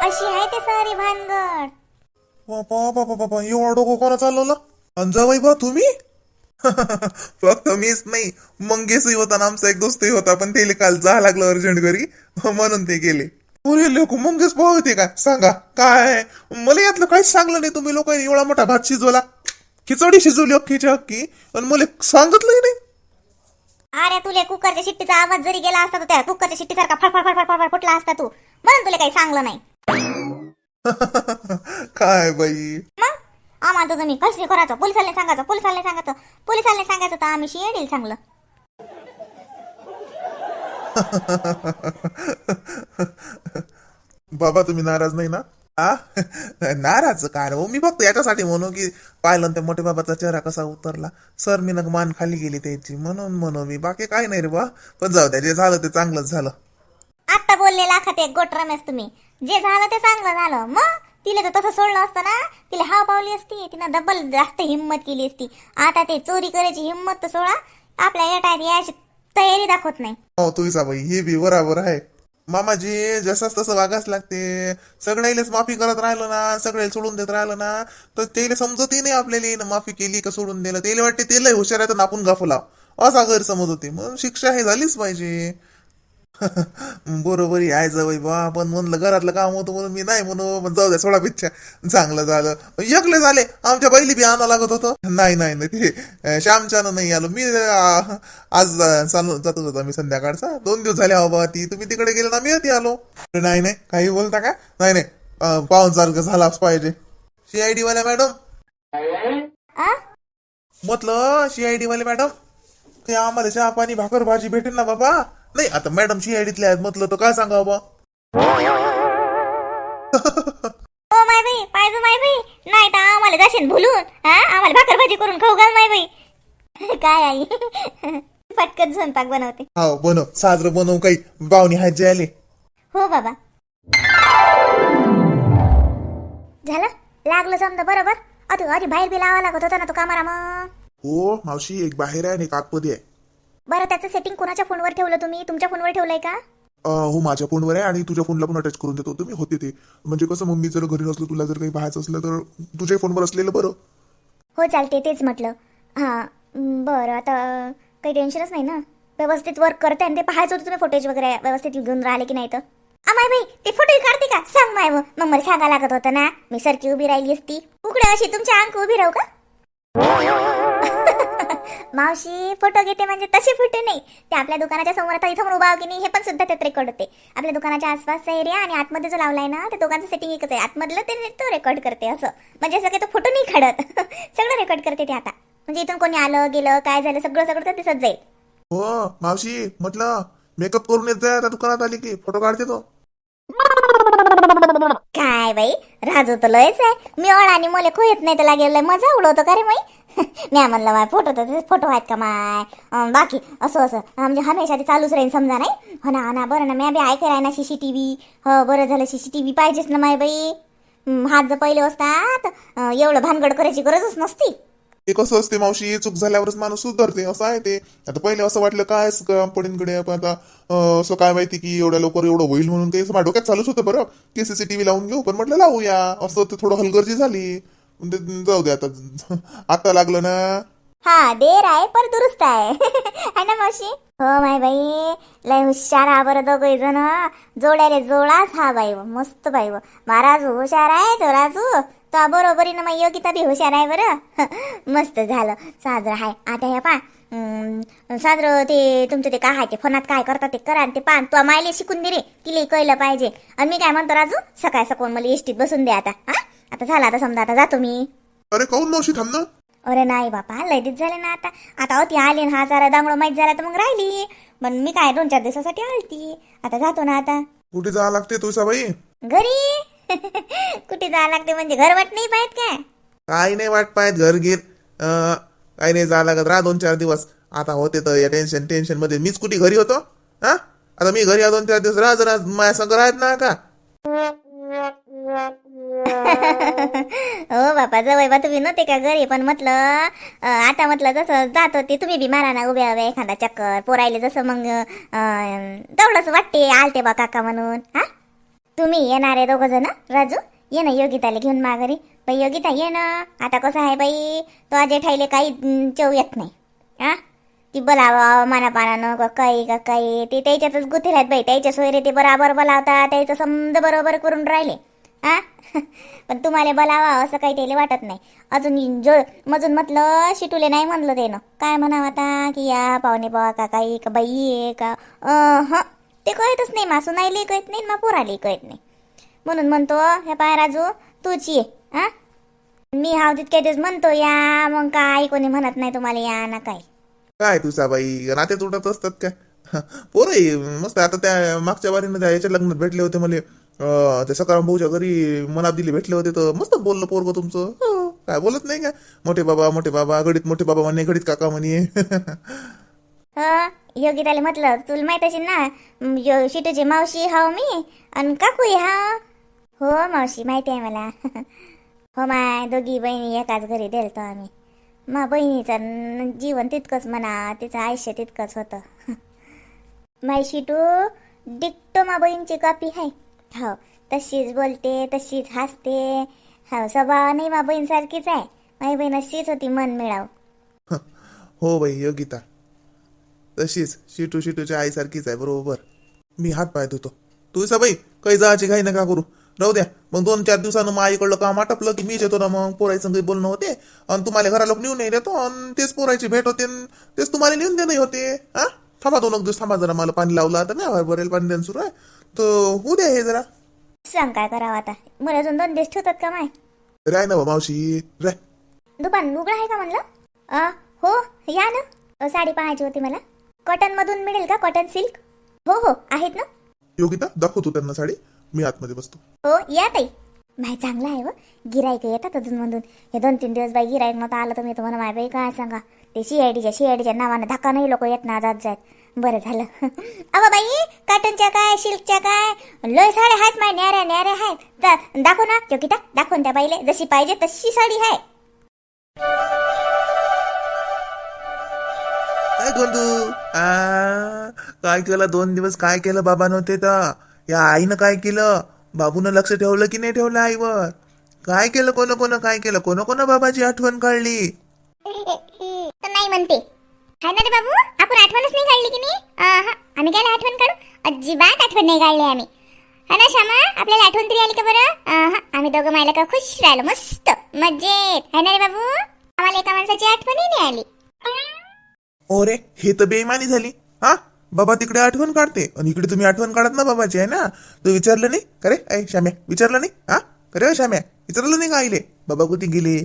अशी आहे ते सारी भानगड. बापा बापा बापा एवढा डोकं कोणा चालवलं? आणि जावई बा तुम्ही? फक्त मीच नाही मंगेशही होता ना आमचा एक दोस्तही होता पण त्याला काल जा लागलं अर्जंट घरी म्हणून ते गेले. अरे लोक मंगेश भाऊ होते का? सांगा काय? मला यातलं काहीच सांगलं नाही तुम्ही लोकांनी एवढा मोठा भात शिजवला. खिचडी शिजवली अख्खीच्या अख्खी आणि मला सांगितलंही नाही. अरे तुले कुकरच्या शिट्टीचा आवाज जरी गेला असता तर त्या कुकरच्या शिट्टीसारखा फडफड फडफड फडफड फुटला असता तू. म्हणून तुला काही सांगलं नाही. काय बाई? मग? आम्हाला तर तुम्ही कसली करायचं पोलिसांना सांगायचं पोलिसांना सांगायचं. पोलिसांना सांगायचं तर आम्ही शिएडील सांगलं. बाबा तुम्ही नाराज नाही ना? आ? नाराज काय हो मी फक्त याच्यासाठी म्हणू की पाहिलं ते मोठे बाबाचा चेहरा कसा उतरला. सर मी मान खाली गेली त्याची. म्हणून म्हणू मी. बाकी काय नाही रे बा पण जाऊ द्या जे झालं ते चांगलंच झालं. आत्ता बोलले लाखात एक गोट रमेश तुम्ही. जे झालं ते चांगलं झालं. मग तिला तर तसं सोडलं असतं ना. तिला हाव पावली असती तिनं डबल जास्त हिंमत केली असती. आता ते चोरी करायची हिंमत तर सोडा. आपल्या येटायत यायची तयारी दाखवत नाही. हो तुझा बाई हे बी बराबर आहे. मामाजी जसंच तसं वागाच लागते. सगळ्यालाच माफी करत राहिलं ना सगळ्याला सोडून देत राहिलं ना तर त्याला समजतही नाही आपल्याला माफी केली का सोडून दिलं. त्याला वाटते त्याला हुशार आहे तर आपण लाव. असा गैरसमज होते. म्हणून शिक्षा हे झालीच पाहिजे. बरोबर आहे जवळ बा. पण म्हणलं घरातलं काम होतं म्हणून मी नाही म्हणू पण जाऊ द्या सोडा पिच्छा. चांगलं झालं. एकले झाले आमच्या बैली बी आणा लागत होतं. नाही नाही नाही ते श्यामच्यानं नाही आलो. मी आज चालू जातच होता मी संध्याकाळचा. दोन दिवस झाले बाबा ती तुम्ही तिकडे गेले ना मी होती आलो. नाही नाही काही बोलता का? नाही नाही पाहून सारखं झालाच पाहिजे. सीआयडी वाल्या मॅडम. म्हटलं सीआयडी वाले मॅडम ते आम्हाला चहा पाणी भाकर भाजी भेटेल ना बाबा? नाही आता मॅडम सीआयडीतले आहेत म्हटलं तर काय सांगा बाबा ओ माय बाई पाहिजे माय बाई. नाही तर आम्हाला जाशील भुलून. हा? आम्हाला भाकर भाजी करून खाऊ घाल माय बाई. काय आई? पटकन स्वयंपाक बनवते. हो बनव. साजरं बनव काही. पाहुणे आहेत जे आले. हो बाबा. झालं? लागलं समजा बरोबर? अरे अरे बाहेर बी लावा लागत होता ना तो कामारा मग. हो मावशी एक बाहेर आहे आणि एक आतमध्ये आहे. बरं त्याचं सेटिंग कोणाच्या फोनवर ठेवलं तुम्ही? तुमच्या फोनवर ठेवलंय का? अं, हो माझ्या फोनवर आहे आणि तुझ्या फोनला पण अटॅच करून देतो. तुम्ही होते ते. म्हणजे कसं मग मी जर घरी नसलो तुला जर काही पाहायचं असलं तर तुझ्या फोनवर असलेलं बरं. हो चालते तेच म्हटलं. हां बरं आता काही टेन्शनच नाही ना? व्यवस्थित वर्क करते आणि ते पाहायचं होतं तुम्ही फुटेज वगैरे व्यवस्थित घेऊन राहिले की नाही तर? अमाय बाई ते फोटो काढते का? सांग माय मग मग मला सांगा लागत होतं ना? मी सरकी उभी राहिली असती. उकडे अशी तुमच्या अंक उभी राहू का? मावशी फोटो घेते म्हणजे तसे फोटो नाही. ते आपल्या दुकानाच्या समोर आता इथं उभा की नाही हे पण सुद्धा त्यात रेकॉर्ड होते. आपल्या दुकानाच्या आसपासचा एरिया आणि आतमध्ये जो लावलाय ना त्या दोघांचं सेटिंग एकच आहे. आतमधलं ते तो रेकॉर्ड करते असं. म्हणजे सगळे तो फोटो नाही काढत. सगळं रेकॉर्ड करते ते आता. म्हणजे इथून कोणी आलं गेलं काय झालं सगळं सगळं तर दिसत जाईल. हो मावशी म्हटलं मेकअप करून येत आता दुकानात आली की फोटो काढते तो. काय बाई? राजू तर लयच आहे. मी ओळ आणि मोले खोयत नाही तर लागेल मजा उडवतो का रे माई म्या म्हणलं माय फोटो तर फोटो आहेत का माय? बाकी असं असं. म्हणजे हमेशा ते चालूच राहील समजा नाही? हो ना हो ना बरं ना. म्या बी ऐकायला आहे ना व्ही हो बरं झालं शिशी टी व्ही पाहिजेच ना माय बाई. हात जर पहिले असतात एवढं भानगड करायची गरजच नसती. ते कसं असते मावशी? चूक झाल्यावरच माणूस सुधारते असं आहे ते. आता पहिले असं वाटलं काय कंपनीकडे आता असं काय माहिती की एवढ्या लवकर एवढं होईल म्हणून काही असं माझ्या डोक्यात चालूच होतं बरं. की सीसीटीव्ही लावून घेऊ पण म्हटलं लावूया. असं थोडं हलगर्जी झाली. जाऊ दे आता. आता लागलं ना हा देर आहे पर दुरुस्त आहे. है ना मावशी? हो माय बाई. लय हुशार हा बरं दोघे जण. जोड्याले जोडाच हा बाई मस्त बाई. महाराज हुशार आहे तो राजू. तो बरोबरीनं मग योगिता बी हुशार आहे बरं. मस्त झालं. साजरं आहे आता हे पा साजरं ते तुमचं ते काय आहे ते फोनात काय करतात ते करा ते पान तू मायले शिकून दे रे तिला कळलं पाहिजे. आणि मी काय म्हणतो राजू? सकाळ सकाळ मला एसटीत बसून दे आता. हा? आता झालं आता समजा आता जातो मी. अरे काऊन मावशी थांब ना अरे नाही बापा लय दिवस झाले ना आता. आता होती आली ना हा जरा दांगडो माहीत झाला तर मग राहिली. पण मी काय दोन चार दिवसासाठी आलती. आता जातो ना आता. कुठे जावं लागते तुझा बाई घरी. कुठे जावं लागते म्हणजे घर वाट नाही पाहत काय? काही नाही वाट पाहत घर गिर अं, काही नाही जावं लागत. राहा दोन चार दिवस. आता होते तर या टेन्शन टेन्शनमध्ये. मीच कुठे घरी होतो? हा? आता मी घरी या दोन चार दिवस. राहा जरा माझ्या संग राहत ना का? हो बापा जवळ बा तुम्ही नव्हते का घरी? पण म्हटलं आता म्हटलं जसं जात होते तुम्ही बी मारा ना उभ्या उभ्या एखादा चक्कर. पोरायले जसं मग अं, तेवढंच वाटते आलते बा काका म्हणून. हा? तुम्ही येणारे दोघं जण? राजू ये ना योगिताला घेऊन माघारी बाई योगिता ये ना. आता कसं आहे बाई? तो अजय ठाईले काही चव येत नाही. हा? ती बोलावं मानापानानं का काही का काही ते त्याच्यातच गुथेल राहत बाई. त्याच्या सोयरे ते बराबर बोलावतात त्याचं समज बरोबर करून राहिले. आ? पण तुम्हाला बोलावा असं काही त्याला वाटत नाही. अजून जो मजून म्हटलं शिटूले नाही म्हणलं ते काय म्हणावं आता की या पाहुणे बावा का काही का बाई आहे का? ह ते कळतच नाही मासू नाही कळत नाही मा पोराले कळत नाही. म्हणून म्हणतो हे पाय राजू तूची ये आ? मी हाव तितक्या दिवस म्हणतो या मग काय कोणी म्हणत नाही तुम्हाला या ना काय. काय तुझा बाई नाते तुटत असतात का? पोरं मस्त आता त्या मागच्या वारीनं त्या याच्या लग्नात भेटले होते मला. अं, त्या सकाराम भाऊच्या घरी मनात दिली भेटले होते तर मस्त बोललं पोरग तुमचं. काय बोलत नाही का? मोठे बाबा मोठे बाबा घडीत मोठे बाबा म्हणे घडीत काका म्हणे. ह योगिताला म्हटलं तुला माहीत असेल ना शिटूची मावशी हाव मी आणि काकू हा. हो मावशी माहिती आहे मला. हो माय दोघी बहिणी एकाच घरी दिलतो आम्ही. मा बहिणीचं जीवन तितकंच म्हणा तिचं आयुष्य तितकंच होतं. माय शिटू डिक्टो मा बहिणीची कॉपी आहे हो तशीच बोलते तशीच हसते. हो स्वभाव नाही मा बहीणसारखीच आहे. माझी बहीण अशीच होती मन मिळाव. हो बाई योगिता तशीच शिटू शिटूच्या आईसारखीच आहे बरोबर. मी हात पाय धुतो. तू बाई काही जायची घाई नका करू. राहू द्या. मग दोन चार दिवसानं मग आईकडलं काम आटपलं की मीच येतो ना मग पोरायचं काही बोलणं होते. आणि तुम्हाला घरा लोक नेऊन नाही देतो आणि तेच पोरायची भेट होते आणि तेच तुम्हाला नेऊन देणं होते. हा? थांबा दोन एक दिवस थांबा जरा मला पाणी लावलं आता नाही भरेल पाणी देणं सुरू आहे. तर होऊ द्या हे जरा. सांग काय करावं आता? मला अजून दोन दिवस ठेवतात का माय? राय ना बा मावशी राय. दुकान उघडं आहे का म्हणलं? अ, हो या ना. अ, साडी पाहायची होती मला. कॉटन मधून मिळेल का? कॉटन सिल्क हो हो आहेत ना. योगिता दाखवतो त्यांना साडी. मी आतमध्ये बसतो. हो या ताई. माय चांगला आहे व. गिरायक येतात अजून मधून. हे दोन तीन दिवस बाई गिरायक नव्हतं आलं तर मी तुम्हाला माय बाई काय सांगा? ते सी आईडीच्या शिआडीच्या नावानं धक्का नाही लोक येत ना जात जात. बरं झालं. अव बाई काटनच्या काय सिल्कच्या काय? लय साड्या आहेत माय न्याऱ्या न्याऱ्या आहेत तर दाखव ना योगिता दाखवून त्या बाईले. जशी पाहिजे तशी साडी आहे काय गोंधू? आ काय केलं? दोन दिवस काय केलं बाबा नव्हते तर? या आईनं काय केलं? बाबूनं लक्ष ठेवलं की नाही ठेवलं आईवर? काय केलं कोण कोण काय केलं? कोण कोण बाबाची आठवण काढली? तर नाही म्हणते. हाय ना रे बाबू? आपण आठवणच नाही काढली की नाही? आम्ही काय आठवण काढू? अजिबात आठवण नाही काढली आम्ही. हा ना श्यामा? आपल्याला आठवण तरी आली का बरं? आम्ही दोघं मायला का खुश राहिलो मस्त मजेत. हाय ना रे बाबू? आम्हाला एका माणसाची आठवणही नाही आली. ओरे हे तर बेईमानी झाली. हा? बाबा तिकडे आठवण काढते. आणि इकडे तुम्ही आठवण काढत ना बाबाची आहे ना? तू विचारलं नाही? करे रे ऐ श्याम्या विचारलं नाही? हा? करे हो, श्याम्या. विचारलं नाही का आईले? बाबा कुठे गेले?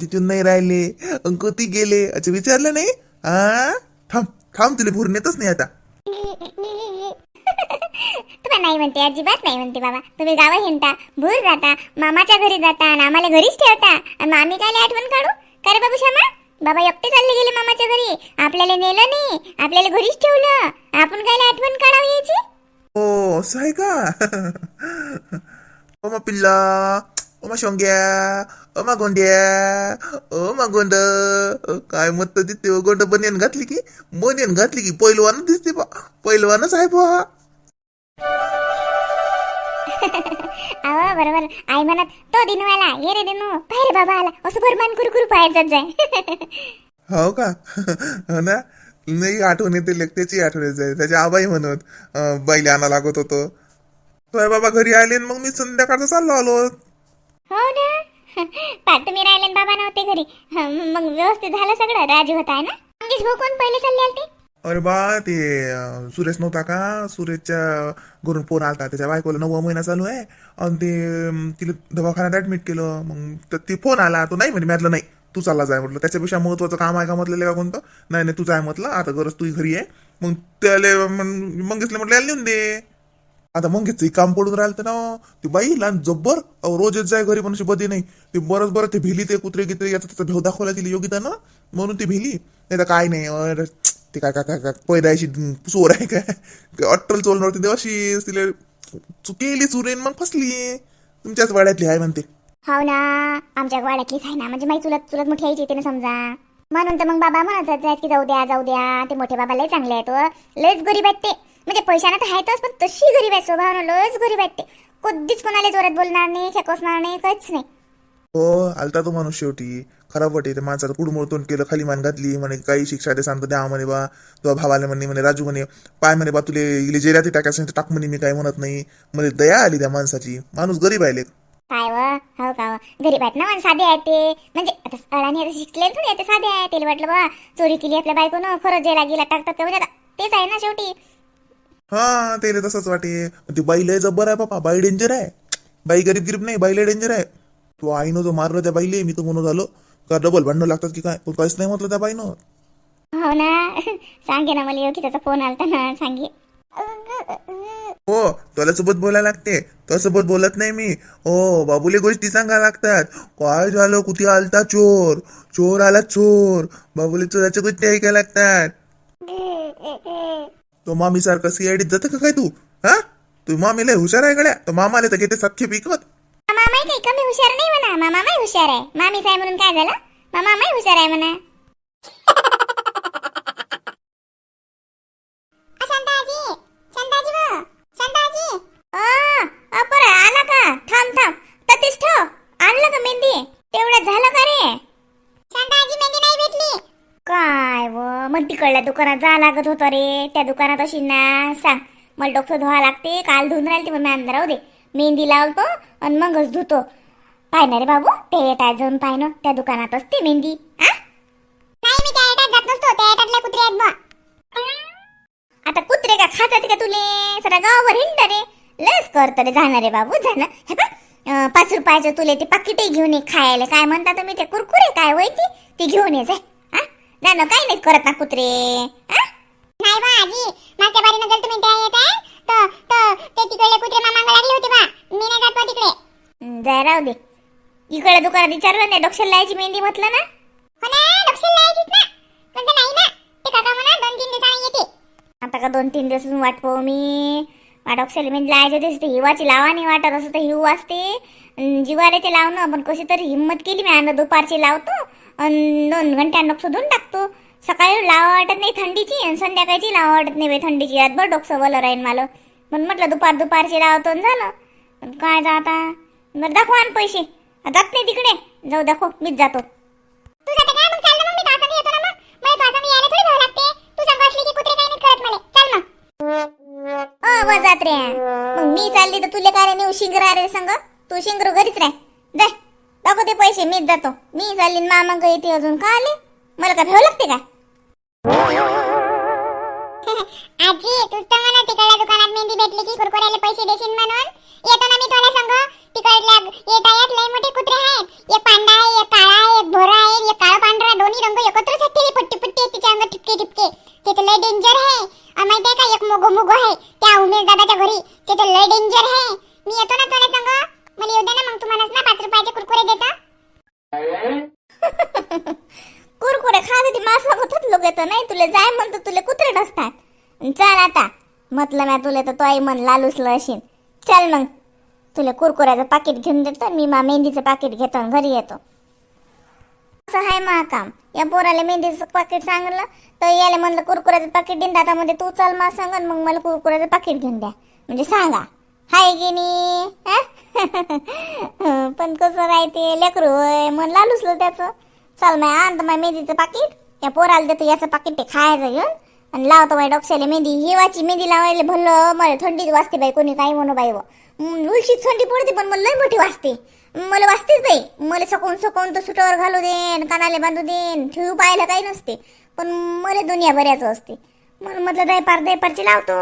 तिथून नाही राहिले. अन कुठे गेले? अच्छा विचारलं नाही? हा थांब थांब तुला भरून येतच नाही आता. तुम्हाला नाही म्हणते अजिबात नाही म्हणते बाबा. तुम्ही गावा हिंडता भूर जाता मामाच्या घरी जाता आणि आम्हाला घरीच ठेवता. आणि मग आम्ही काय आठवण काढू? का बाबू श्यामा बाबा एकटे चालले गेले मामाच्या घरी. आपल्याला नेलं नाही. आपल्याला घरीच ठेवलं. आपण काय आठवण काढावी यायची ओ असं आहे का? ओ मा पिल्ला ओ मा शोंग्या ओ मा गोंड्या ओ मा गोंड. काय मत दिसते हो, गोंड बनियन घातली की. बनियन घातली की पहिलवान दिसते बा. पहिलवानच आहे बा अहो बरोबर. आई म्हणत तो दिनवाला ये रे दिनू. पाय रे बाबा आला. असं भरमान कुरकुर पाहायचं जाय. हो का? हो ना? नाही आठवण येते लेक त्याची आठवण येते त्याच्या आबाई म्हणत अं, बैल आणा लागत होतो. तर बाबा घरी आले मग मी संध्याकाळचं चाललो आलो. हो ना? पा तुम्ही राहिले बाबा नव्हते घरी. हं, मग व्यवस्थित झालं सगळं? राजू होता ना? मंगेश भाऊ कोण पहिले चालले आलते? अरे बा ते अं, सुरेश नव्हता का? सुरेशच्या घरून फोन आलता. त्याच्या बायकोला नववा महिना चालू आहे. आणि ते अं, तिला दवाखान्यात ऍडमिट केलं. मग तर ते फोन आला. तो नाही म्हणे म्हटलं नाही. तू चालला जाय म्हटलं. त्याच्यापेक्षा महत्वाचं काम आहे का म्हटलं का कोणतं? नाही नाही तू जाय म्हटलं. आता गरज तू घरी आहे. मग त्याला मग मंगेशला म्हटलं याला दे. आता मंगेशचं काम पडून राहिलं ना ती बाई लहान जब्बर. अहो रोजच जाय घरी मनुष्य बदी नाही. ते बरंच बरं ते भिली ते कुत्रे गित्रे याचा त्याचा भेव दाखवला तिला योगितानं म्हणून ती भिली. नाही तर काय नाही. अरे, ते काय काय काय काय पैदायशी चोर आहे काय? अट्टल चोर नव्हती तेव्हा अशी तिला चुकेली चुरेन मग फसली. तुमच्याच वाड्यातली आहे म्हणते. हो ना आमच्या वाड्यातलीच आहे ना. म्हणजे माहिती चुलत चुलत मोठी यायची ना समजा. म्हणून तर मग बाबा म्हणत आहेत की जाऊ द्या जाऊ द्या. ते मोठे बाबा लय चांगले आहेत लयच गरीब आहेत ते. म्हणजे पैशाने तर आहेतच पण तशी गरीब आहेत. स्वभावानं लयच गरीब आहेत ते. कधीच कोणाला जोरात बोलणार नाही खेकोसणार नाही काहीच नाही. हो आलता तो माणूस शेवटी. खराब वाटे त्या माणसाचं कुडमुड तोंड केलं खाली मान घातली म्हणे काही शिक्षा ते सांगतो द्या म्हणे बा. तुझा भावाला म्हणे म्हणे राजू म्हणे पाय म्हणे बा तुले इले जेऱ्यात टाकायचं टाक म्हणे मी काही म्हणत नाही. मला दया आली त्या माणसाची. माणूस गरीब आहे लेक. काय व? हो का व? गरीब आहेत ना मग साधे आहेत ते. म्हणजे आता अडाणी आता शिकले थोडी आहे ते साधे आहे त्याला वाटलं बा चोरी केली आपल्या बायकोनं खरं जेला गेला टाकतात ते म्हणजे आता तेच आहे ना शेवटी. हा त्याला तसंच वाटे. ती बाई लय जब्बर आहे बापा बाई डेंजर आहे. बाई गरीब गरीब नाही बाई लय डेंजर आहे. तू आईनं जो मारलं त्या बाईले मी तर म्हणून झालो. का डबल भांडणं लागतात की काय? पण काहीच नाही म्हटलं त्या बाईनं. हो ना. सांगे ना मला योगी त्याचा फोन आलता ना. सांगे. हो तुला सोबत बोलायला लागते. तो सोबत बोलत नाही मी. हो बाबूले गोष्टी सांगा लागतात. काय झालं? कुठे आलता चोर? चोर आला चोर. बाबूले चोराच्या गोष्टी ऐकायला लागतात. तो मामी सारखा सीआयडीत जातं का काय तू? हा? तू मामीला हुशार आहे गड्या. तो मामाला तर घेते सख्खे पिकत मामा काही कमी हुशार नाही म्हणा. मामा माही हुशार आहे. मामीच आहे म्हणून काय झालं? मामा माही हुशार आहे म्हणा. आला का? थांब थांब. ततीस ठेव आणलं का मेहंदी? तेवढं झालं का रे? शांताजी मेहंदी नाही भेटली. काय व? मग तिकडल्या दुकानात जा लागत होतं रे. त्या दुकानात अशी ना सांग. मला डोकं धुवा लागते. काल धुवून राहिली मग मॅम राहू दे. मेहंदी लावतो. आणि मगच धुतो. पाय ना रे बाबू ते एटात जाऊन पाय ना त्या दुकानात असते मेहंदी आ? नाही मी त्या एटात जात नसतो त्या एटातल्या कुत्रे आहेत बा आता कुत्रे का खातात का तुले? सरा गावावर हिंड रे. लस करत रे जाणार रे बाबू जाणं हे अं, पाच रुपयाचं तुले ते पाकिटही घेऊन ये खायला. काय म्हणता तुम्ही ते? कुरकुरे काय होय ती? ती घेऊन ये जाय जाणं काही नाही करत ना कुत्रे? नाही बा आजी मागच्या बारीनं जर तुम्ही त्या येत आहे ते तिकडले कुत्रे मामांग लागले होते बा. मी नाही जात बा तिकडे. जाय राहू दे. इकडे दुकानात विचारलं नाही लावायची मेहंदी म्हटलं ना? हो ना लक्षात लावायचीच ना. नाही ना. ते काका म्हणा दोन तीन दिवसांनी येते. आता का दोन तीन दिवस वाट पाहू मी. वाटोक्षाला मी लावायचे होते हिवाची लावा नाही वाटत असं तर हिव असते. जीवाला ते लावणं पण कशी तरी हिंमत केली मी आता दुपारची लावतो. आणि दोन घंट्यानं धुवून टाकतो. सकाळी लावा वाटत नाही थंडीची आणि संध्याकाळची लावा वाटत नाही थंडीची. रातभर डोकं वलं राहील मला. म्हणून म्हटलं दुपार दुपारची लावतो झालं. पण काय जा आता? बरं दाखवा आण पैसे. जात नाही तिकडे. जाऊ दाखव. मीच जातो. तू जाते मग मग. मग. मग. रे. मग मी चालली तर तुले काय नेऊ शिंगरा रे संग. तू शिंगरू घरीच राह. जाय दाखव ते पैसे. मीच जातो. मी चालली मामा ग येते अजून. का आले? मला का भेव लागते का? आजी तूच तर म्हणा तिकडल्या दुकानात मेहंदी भेटली की कुरकुऱ्याला पैसे देशील म्हणून. येतो ना मी तुला सांग. तिकडल्या येत आहेत लय मोठे कुत्रे आहेत. एक पांढरा आहे एक काळा आहे एक भोरा आहे एक काळा पांढरा दोन्ही रंग एकत्रच आहेत ते पट्टी पट्टी आहेत तिच्या अंगात ठिपके ठिपके. ते तर लय डेंजर आहे. आ, माहिती आहे का एक मोगो मोगो आहे त्या उमेश दादाच्या घरी. ते तर लय डेंजर आहे. मी येतो ना तुला सांग. मला येऊ दे ना मग तुम्हाला ना पाच रुपयाचे कुरकुरे देता. खात ती मास होतात लोक येतं नाही तुला जाय म्हणतो तुला कुत्रे नसतात चल आता म्हटलं मी तुला तर तो आई मन लालूसलं असेल चल मग तुला कुरकुऱ्याचं पाकिट घेऊन देतो मी मा मेहंदीचं पाकिट घेतो आणि घरी येतो. असं आहे मा काम या पोराला मेहंदीचं पाकिट सांगलं तर याला म्हणलं कुरकुऱ्याचं पाकिट देईन दादामध्ये तू चल मा सांग आणि मग मला कुरकुऱ्याचं पाकिट घेऊन द्या. म्हणजे सांगा. हाय की नाही पण कसं राहते लेकरू होय मन लालूसलं त्याचं चल माय आणतो माय मेहंदीचं पाकिट. या पोराला देतो याचं पाकिट ते खायचं घेऊन. आणि लावतो बाई डोक्याला मेहंदी हिवाची मेहंदी लावायला भरलं मला थंडीच वाजते बाई कोणी काही म्हणू बाई हो. उलशीत थंडी पडते पण मला लय मोठी वाजते. मला वाजतेच बाई. मला सकून सकून तर सुटावर घालू देन कानाले बांधू देन ठेवू पाहायला काही नसते. पण मला दुनिया बऱ्याच असते. म्हणून म्हटलं दयपार दयपारची लावतो.